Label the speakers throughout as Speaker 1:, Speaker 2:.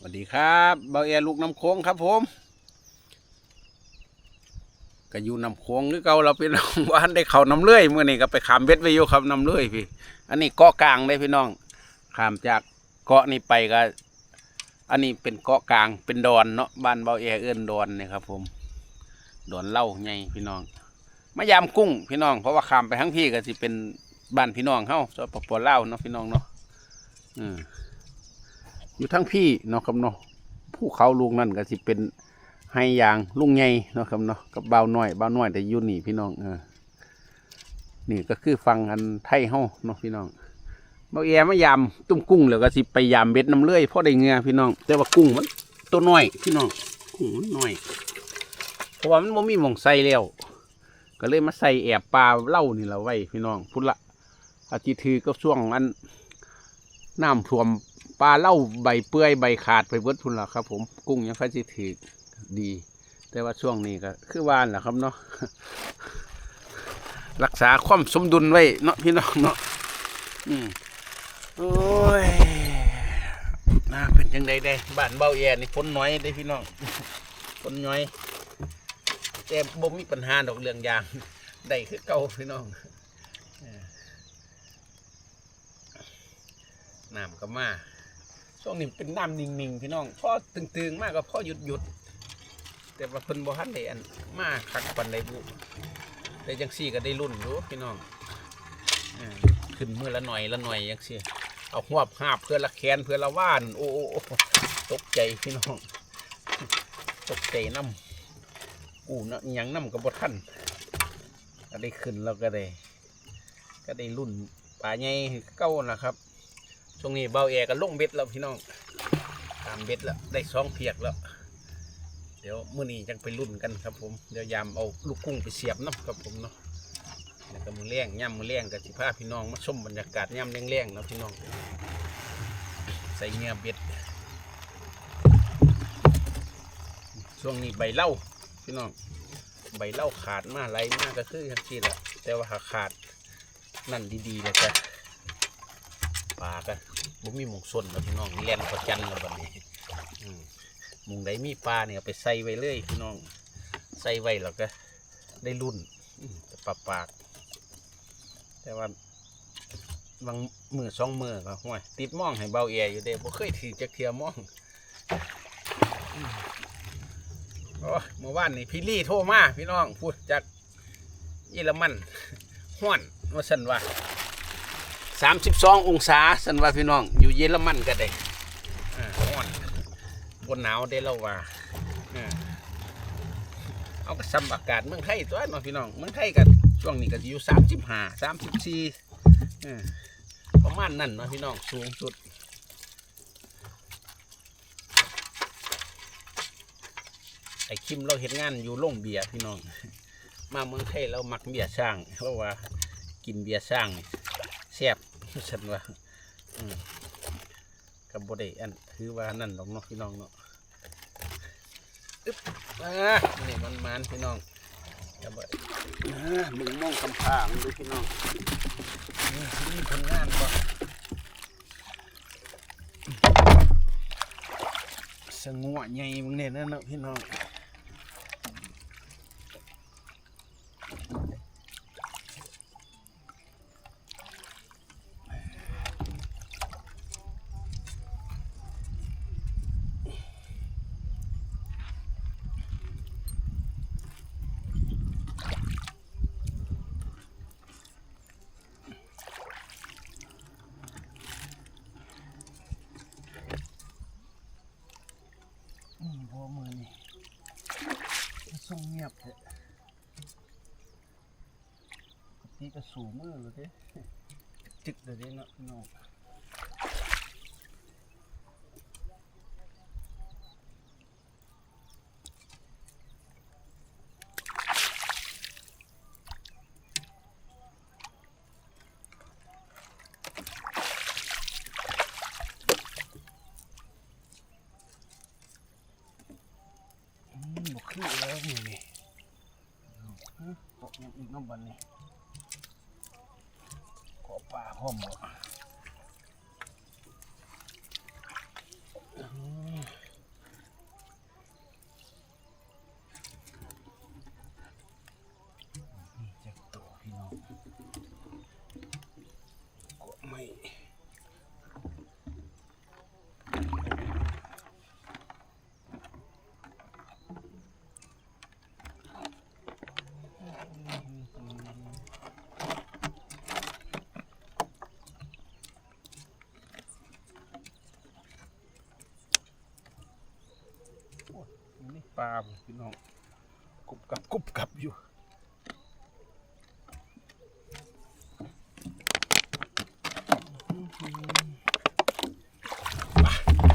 Speaker 1: สวัสดีครับเบาแอลูกน้ำโค้งครับผมก็อยู่น้ำโค้งหรือเก่าเราเป็นน้องบ้านได้เข่าน้ำเลื่อยเมื่อนี้ก็ไปขามเบ็ดไปอยู่ครับน้ำเลื่อยพี่ อันนี้เกาะกลางได้พี่น้องขามจากเกาะนี้ไปก็ อันนี้เป็นเกาะกลางเป็นดอนเนาะบ้านเบาแอเอื้อนดอนเนี่ยครับ ผม ดอนเล่าไงพี่น้องมายามกุ้งพี่น้อง เพราะว่าขามไปทั้งพี่ก็สิเป็นบ้านพี่น้องเฮาสปปลาเนาะพี่น้องเนาะอืม อยู่ทั้งพี่เนาะครับเนาะภูเขาลูกนั่นก็สิเป็นให้ยางลุงใหญ่เนาะครับเนาะกับเบาวน้อยเบาวน้อยแต่อยู่นี่พี่น้องเออนี่ก็คือฟังอันไทยเฮาเนาะพี่น้องเบาแอมายามตุ้มกุ้งแล้วก็สิไปยามเบ็ดน้ำเลื่อยพ่อได้เงือพี่น้อง แต่ว่ากุ้งมันตัวน้อยพี่น้องกุ้งมันน้อยเพราะว่ามันบ่มีหม่องใส่แล้วก็เลยมาใส่แอบปลาเล่านี่ละไว้พี่น้อง พุ่นละอาทิตย์ถือก็ช่วงอันน้ำท่วม ปลาเล่าใบเปื่อยใบขาดไปเบิดพุ่นละครับ ผมกุ้งยังค่อยสิถือดี แต่ว่าช่วงนี้ก็คือวานแหละครับเนาะรักษาความสมดุลไว้เนาะพี่น้องเนาะอืมโอ้ยน่าเป็นจังใดได้บ้านเบาแย่นี่ฝนน้อยได้พี่น้องฝนน้อย แต่บ่มีปัญหาดอกเรื่องยางได้คือเก่าพี่น้องน้ำก็มา ช่วงนี้เป็นน้ำนิ่งๆพี่น้องพ่อตึงๆมากก็พ่อหยุดหยุดแต่ว่าเพิ่นบ่ทันได้อันมากคักปันได้บุได้จังซี่ก็ได้รุ่นอยู่พี่น้องอขึ้นมือละหน่อยละหน่อยจังซี่เอาหวบหาบเพื่อละแขนเพื่อละว่าน โอ้โอ้ตกใจพี่น้อง ตกใจน้ำกูนะยังน้ำกับบ่ทันก็ได้ขึ้นแล้วก็ได้ ก็ได้รุ่นปลาใหญ่เก้านะครับ ช่วงนี้เบาแอก็ลงเบ็ดแล้วพี่น้อง ตามเบ็ดแล้วได้สองเพียกแล้ว เดี๋ยวมื้อนี้จังไปรุ่นกันครับผม เดี๋ยวยามเอาลูกกุ้งไปเสียบน้ำครับผมเนาะแล้วก็มือแรงย่ำมือแรงกับสิพาพี่น้องมาชมบรรยากาศย่ำแรงๆเนาะพี่น้อง ใส่เงี้ยเบ็ด ช่วงนี้ใบเล้าพี่น้องใบเล้าขาดมาไรมากก็คือทังทีแหละแต่ว่าขาดนั่นดีๆเลยจ้ะ ปลาก็บ่มีหมองส้นแล้วพี่น้องเล่นประจันแล้วบัดนี้มหมองใดมีปลาเนี่ยไปใส่ไว้เลยพี่น้อง ใส่ไว้แล้วก็ ได้รุ่นปลาปาก แต่ว่าบางมือสองมือก็ห่วยติดมองให้เบาแออยู่เด้บ่เคยถือจักเทียมองอืมโอ้เมื่อวานนี่พี่ลี่โทรมาพี่น้องพูดจากเยอรมันห้วนว่าสันว่า สามสิบสององศาสันว่าพี่น้อง อยู่เยอรมันก็ได้อ่าร้อนบนหนาวได้แล้วว่าอ่าเอาก็ซ้ำอากาศเมืองไทยตัวเน้องพี่น้องเมืองไทยกันช่วงนี้ก็สิอยู่สามสิบห้าสามสิบสี่ประมาณนั้นเนาะพี่น้องสูงสุดไอ้คิมเราเห็นงานอยู่โรงเบียร์พี่น้อง มาเมืองไทยเรามักเบียร์ช่างเพราะว่ากินเบียร์ช่างนี่แซ่บ ฉันว่ากับบได้อันถือว่านั่นดอกเนาะพี่น้องเนาะอึ๊บอ่านี่มันมันพี่น้องกับ่อ่ามึงมองคำพามึงดูพี่น้องนี่นี่ผลงานบ่สงวใหญ่มึงเนี่ยนั่นเนาะพี่น้อง นี่พอมือนี่ส่ งเงียบเถอะปกติก็สูงมือเลยเด้จึกเลยเด้เนาะพี่น้องอืมบ่คือแล้วนี่นี่ฮะตกยังอีก นี่ขอปลาห้อมบ่อืม นี่ ปลาพี่น้องกรุบกับกรุบกับอยู่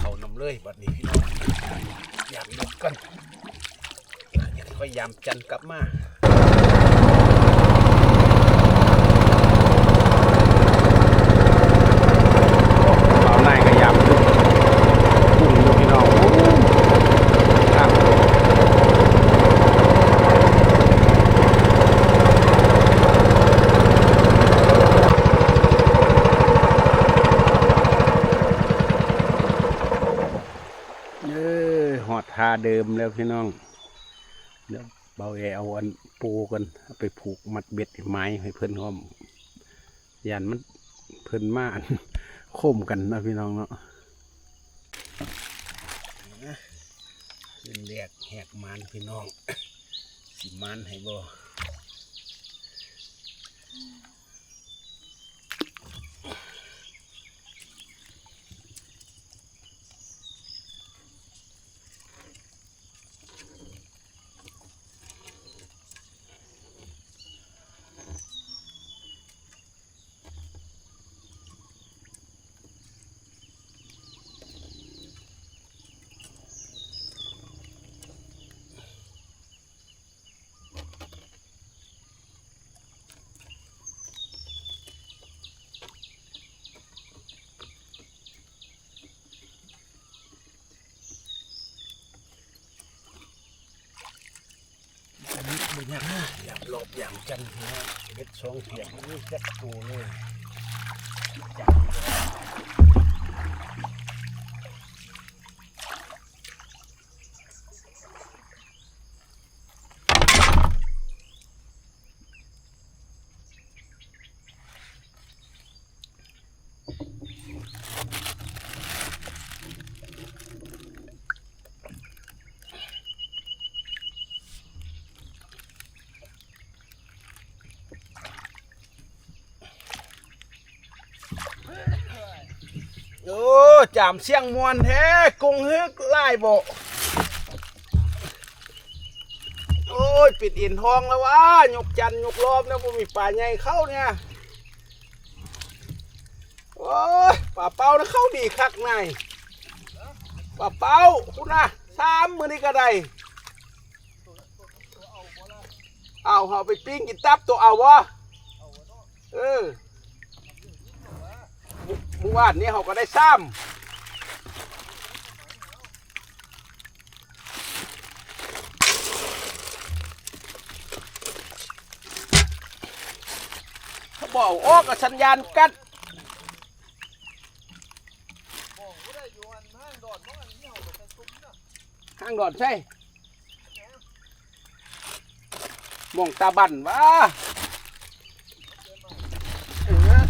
Speaker 1: เขานำเลยบัดนี้พี่น้องอยากลุกกันอยากค่อยยามจันทร์กลับมา เบาหน้าก็ยามขึ้นพุ่งอยู่พี่น้องครับเออหอดทา เดิมแล้วพี่น้องเดี๋ยวเบาแอเอาอันปูกันไปผูกมัดเบ็ดไม้ให้เพื่อนห้อมยันมันเพิ่นมาอันโค้มกันนะพี่น้องเนาะขึ้นแรกแหกมานพี่น้อง สิมานให้บ่อันนี้ บุญยากอยากหลบอย่างจันทร์น้องเม็ดสองเถียงนี่แค่ตัวเลย โอ้จามเสียงมวนแท้กงฮึกไล่บ่โอ้ยปิดอินทองแล้ววะยกจันยกรอบนี่ยผมมีป่าใหญ่เข้าเนี่ยโอ้ยป่าเป้านะเข้าดีคักนายป่าเป้าคุณนะสามมือนี่ก็ได้เอาเอาไปปิ้งกินตับตัวเอาวะเออ เมื่อวานนี้เขาก็ได้ซ้ำเขาบอกโอ้กับสัญญาณกัดข้างดอดใช่มองตาบันวะเออ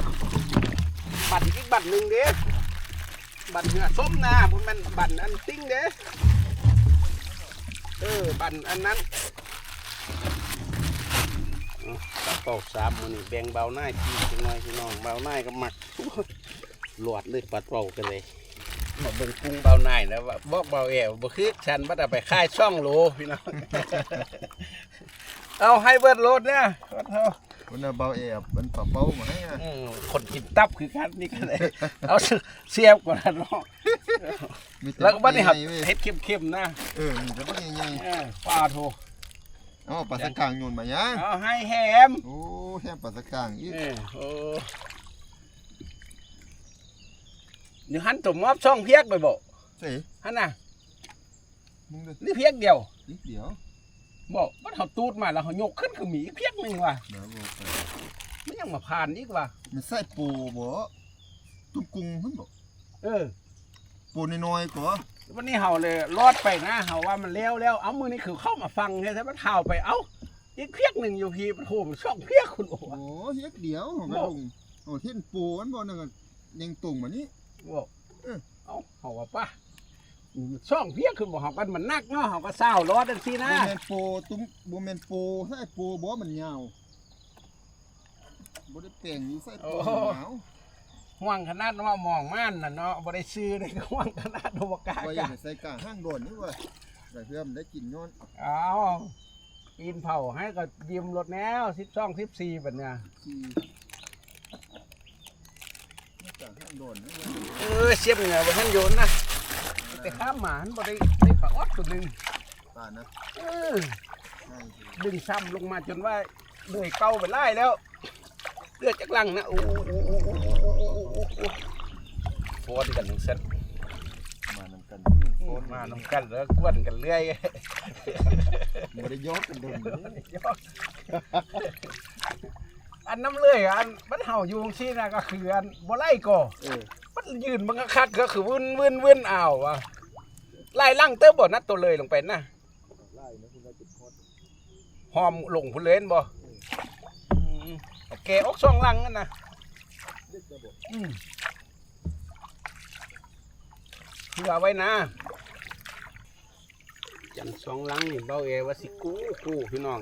Speaker 1: บัตรอีกบัตรหนึ่งเด้บัตรเหงือส้มนะมันเป็นบัตรอันติ้งเด้เออบัตรอันนั้นเอกระเป๋าสามมันนี่แบ่งเบาหน้าพี่จังหน่อยพี่น้องเบาหน้าก็หมักหลวดเลยปัดเป่ากันเลยมาเบิ่งกุ้งเบาหน้าแล้วว่าบอกเบาแอวบ่คือฉันบัดเอาไปค่ายช่องโลพี่น้องเอาให้เบิดโลดเนี่ยเท่า
Speaker 2: คุณน่ะเบาแอบมันปรับเบามาให้อะ
Speaker 1: อืมคนกินตับคือกันนี่ก็เลย เอาเสียบกว่านั้นเนาะ
Speaker 2: มีต่
Speaker 1: แล้วก็บ้านนี่ครับ
Speaker 2: ใหญ่ๆเว้ย
Speaker 1: เฮ็ดเข้มๆนะ
Speaker 2: เออมีแต่บักใหญ่
Speaker 1: เออปลาโท
Speaker 2: ๆเอาปลาสกางโยนมายัง
Speaker 1: เอาให้แฮม
Speaker 2: โอ้แค่ปลาสกางอีก
Speaker 1: เออโอ้เดี๋ยวหันตัวมอบช่องเพียกไปบ่
Speaker 2: เส่
Speaker 1: หันน่ะ
Speaker 2: มึงเด้อ
Speaker 1: นี่เพียกเดียว
Speaker 2: นิดเดียว
Speaker 1: บ่มันเขาตูดมาแล้วเขายกขึ้นคือหมีอีกเพียกหนึงว่ะ
Speaker 2: เดี๋ยวบอกไป
Speaker 1: มันยังมาผ่านอีกว่ะ
Speaker 2: มันใส่ปูบ่ตุ้มกุ้งเพิ่นบ่
Speaker 1: เออ
Speaker 2: ปูน้อยๆก็
Speaker 1: วันนี้เฮาเลยรอดไปนะเฮาว่ามันแล้วแล้วเอามือนี่คือเข้ามาฟังแท้ๆมันเท้าไปเอ้าอีกเพียกหนึ่งอยู่พี่โอ้โหมันช่องเพียกคุณโอ้
Speaker 2: โอ้เฮ็ดเดียวของมันลงโอ้เท่นปูมันบ่นั่นก็ยังตรงมานี้
Speaker 1: บอก
Speaker 2: เออ
Speaker 1: เอาเฮาว่าป่ะ ช่องเพียกคือบอกเฮากันมันนักเนาะเฮาก็เศร้ารอดจังซี่นะ
Speaker 2: บ่แม่นปูตุ้มบ่แม่นปูใส่ปูบ่มันยาวบ่ได้แปลงอยู่ใส่ปูมันยาว
Speaker 1: ห่วงขนาดว่ามองม่านน่ะเนาะบ่ได้ซื้อเลยก็ห่วงขนาดโดบกล้า
Speaker 2: ว่าอ
Speaker 1: กั
Speaker 2: ย่านให้ใส่กลางห้างโดนนี่ว่าแต่เพื่อนได้กินย้อน
Speaker 1: เอาปีนเผาให้ก็ยืมรถแนวสิบสองสิบสี่แบบเนี้ย
Speaker 2: ที่จากข้างโดนนะ
Speaker 1: เออเสียบเหงื่อบนท่านโยนนะ แต่ข้ามหมาหันบ่ได้ได้ปลาออดตัวหนึ่ง
Speaker 2: ป่านนะ
Speaker 1: เออ
Speaker 2: ง่ายดี
Speaker 1: ดึงซ้ำลงมาจนว่าเหนื่อยเก่าไปไล่แล้วเลือดจากหลังนะโอ้โหโอ้โหโอ้โหโอ้โหโอ้โหโอ้โหฟอนกันทั้งเส้น
Speaker 2: มานำกัน
Speaker 1: โฟนมาน้ำกันแล้วกวนกันเรื่อย
Speaker 2: บ่ได้ยกกันโดนเลย
Speaker 1: อันน้ำเลื่อยอันมันเห่าอยู่ตรงที่นะก็คืออันบ่ไล่ก่อ
Speaker 2: เออ
Speaker 1: มันยืนมันก็คักก็คือวืนวืนวืนอ้าวว่ะไล่ล่างเต้อบ่นัดตัวเลยลงไปนะ
Speaker 2: ไล่นะคุณว่าจุดโคตร
Speaker 1: หอมลงพุ่นเล่นบ่โอเคออกสองลังนั่นนะ
Speaker 2: เผื่
Speaker 1: อไว้นะจันสองลังนี่เบาเอว่าสิกู้กู้พี่น้อง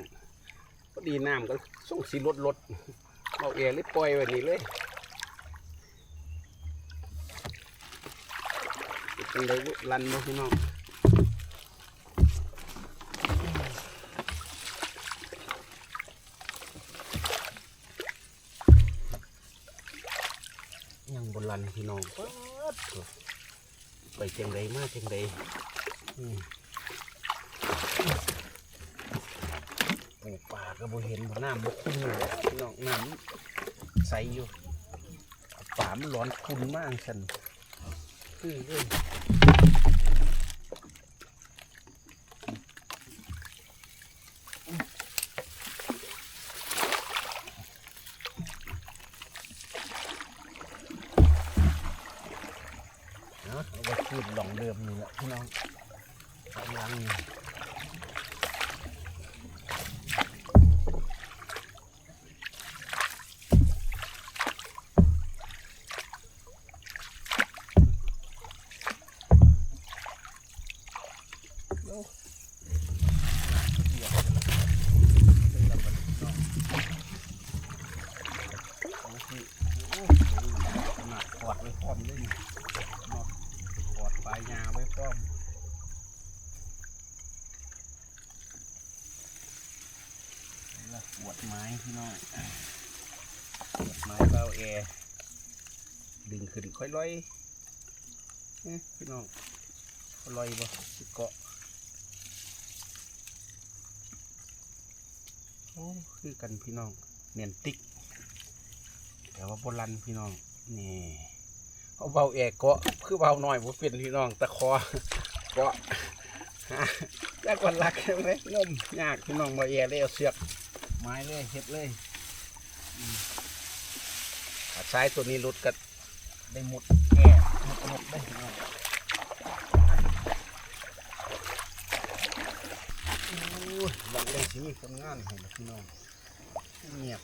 Speaker 1: พอดีน้ำก็ส่งสิลดลดเบาเอเลยปล่อยไว้นี่เลย เป็นเลยลันบ่พี่น้องยังบนลันพี่น้องป๊ดโถ่ไปจังใดมาจังใดอืมโอ้ป่าก็บ่เห็นน้ำบ่คุ้นอยู่แล้วพี่น้องน้ำใสอยู่ป่ามันร้อนคุ้นมากสัน 그 응, 응. ปลายยาไว้พร้อมนี่ละขวดไม้พี่น้องขวดไม้เบาแอร์ดึงขึ้นค่อยลอยเอ๊ะพี่น้องค่อยลอยบ่สิเกาะโอ้คือกันพี่น้องเนียนติ๊ก แต่ว่าโบราณพี่น้องนี่เขาเบาแอกเกาะคือเบาหน่อยบ่เป็นพี่น้องตะคอเกาะยากกว่าลักใช่ไหมงมยากพี่น้องเบาแอเลยเอาเสือกไม้เลยเฮ็ดเลยอืมขาซ้ายตัวนี้หลุดก็ได้หมดแก่หมดหมดได้ เลยสิมีคนงานให้พี่น้องเงียบ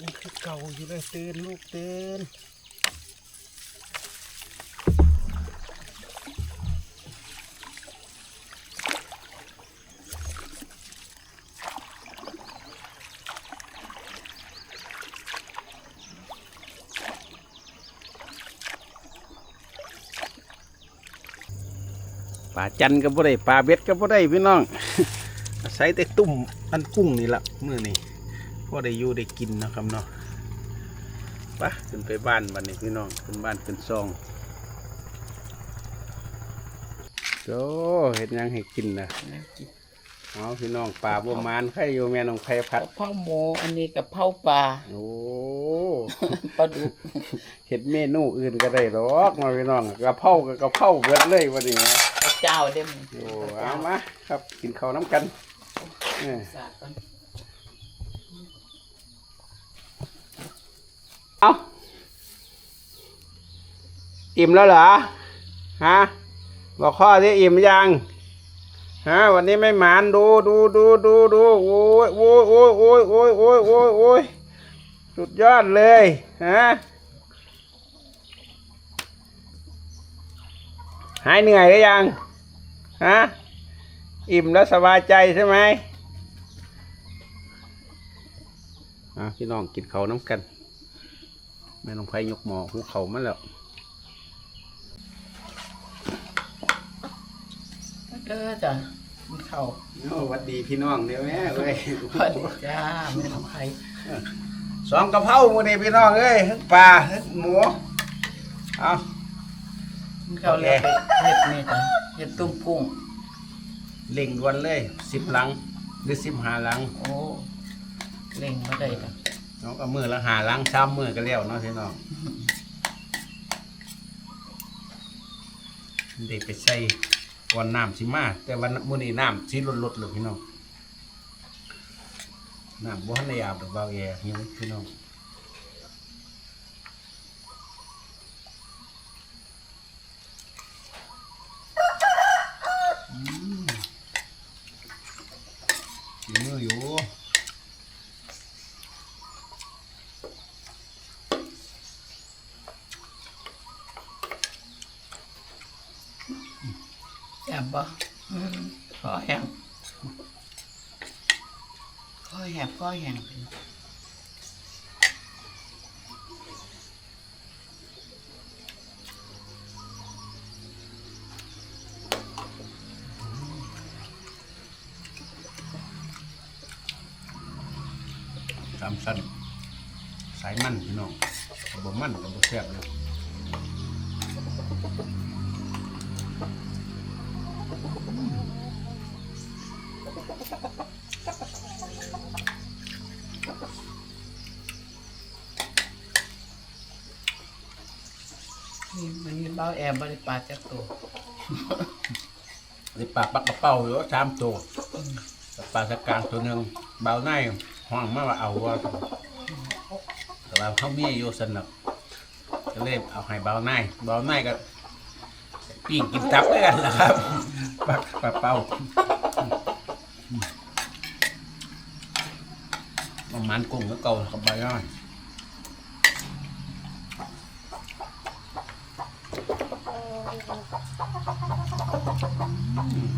Speaker 1: นี่คือเก่าอยู่เลยตื่นลูกตื่น จันก็บ่ได้ปลาเบ็ดก็บ่ได้พี่น้องอาศัยแต่ตุ่มอันกุ้งนี่ละมื้อนี้พอได้อยู่ได้กินเนาะครับเนาะไปะขึ้นไปบ้านบ้านนี้พี่น้องขึ้นบ้านขึ้นซองโอ้เห็ดหยังให้กินนะเอาพี่น้องป่าบัวมานใครอยู่แม่น้องไข่พัด
Speaker 3: เผาหมูอันนี้กับเผาปลา
Speaker 1: โอ้
Speaker 3: ปลาดุก
Speaker 1: เห็ดเมนูอื่นก็ได้หรอกมาพี่น้องกะเพรากับกะเพราเบิดเลยวันนี้นะ
Speaker 3: พระ เจ้าเด้ม
Speaker 1: โอ้เอามาครับกินข้าวน้ำกันเออ
Speaker 3: สาดก่อน
Speaker 1: เอาอิ่มแล้วเหรอฮะบอกข้อที่อิ่มยังฮะวันนี้ไม่หมานดูดูดูดูดูโอ้ยโอ้ยโอ้ยโอ้ยโอ้ยโอ้ยโอ้ยโอ้ยสุดยอดเลยฮะหายเหนื่อยหรือยัง ฮะอิ่มแล้วสบายใจใช่ไหมอะพี่น้องกินเขาวน้ำกันแม่น้องไผยกหมอหุงเขาวมาแล้ว
Speaker 3: เด้อจ้ะมีเข้า
Speaker 1: โอ้หวัดดีพี่น้องเดี๋ยวแม่เว้ย
Speaker 3: สวัสดีจ้าแม่น้องไผ
Speaker 1: สองกะเพราหมูนี่พี่น้องเอ้ยทั้งปลาทั้งหมูเอา
Speaker 3: มี เข้าแล้วไปเฮ็ดนี่จ้ะเฮ็ดตุ้มกุ้ง
Speaker 1: เล่งด่วนเลยสิบหลัง หรือสิบหาหลัง
Speaker 3: โอ้เล่งบ่ได้จ้ะ
Speaker 1: น้องก็มือละหาหลังซ้ำมือก็แล้วเนาะพี่น้องเด็กไปใส่ก่อนน้ำสิมาแต่วันมื้อนี้น้ำสิลดๆเลยพี่น้องน้ำบ่ทันได้อาบดอกเบาแย่หิวพี่น้อง ฝีมืออยู่
Speaker 3: แซ่ บ่คอแห้งคอแหบคอแห้ง
Speaker 1: ตามสั้นสายมันพี่น้องกับบมันกับบแซ่บเลย
Speaker 3: มบ่ได้ปลาจักตัว
Speaker 1: ในปลาปักกระเป๋าอยู่สามตัวปลาสกกลางตัวหนึ่งเบาในห้องมาว่าเอาว่าแต่ว่าเขามีอยู่สนับก็เลยเอาให้เบาในเบาในก็ปิ้งกินตับด้วยกันนะครับปลาปลาเป้าประมาณกุ้งก็เก่ากับใบย่อย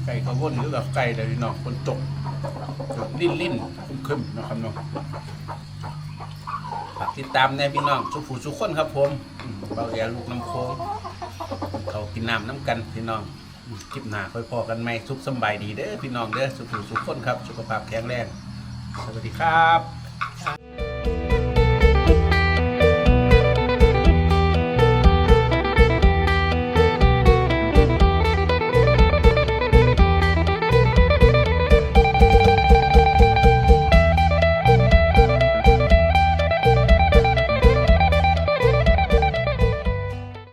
Speaker 1: ไก่ขาววนหรือแบบไก่เดี๋ยวนี้เนาะคนตกลิ้นลิ้นคุ้มขึ้นนะครับเนาะฝากติดตามในพี่น้องสุผูสุขคนครับผมเบาแย่ลูกน้ำโค้งเขากินน้ำน้ำกันพี่น้องคลิปหน้าค่อยพอกันไหมสุขสบายดีเด้อพี่น้องเด้อสุผูสุขคนครับ สุขภาพแข็งแรง สวัสดีครับ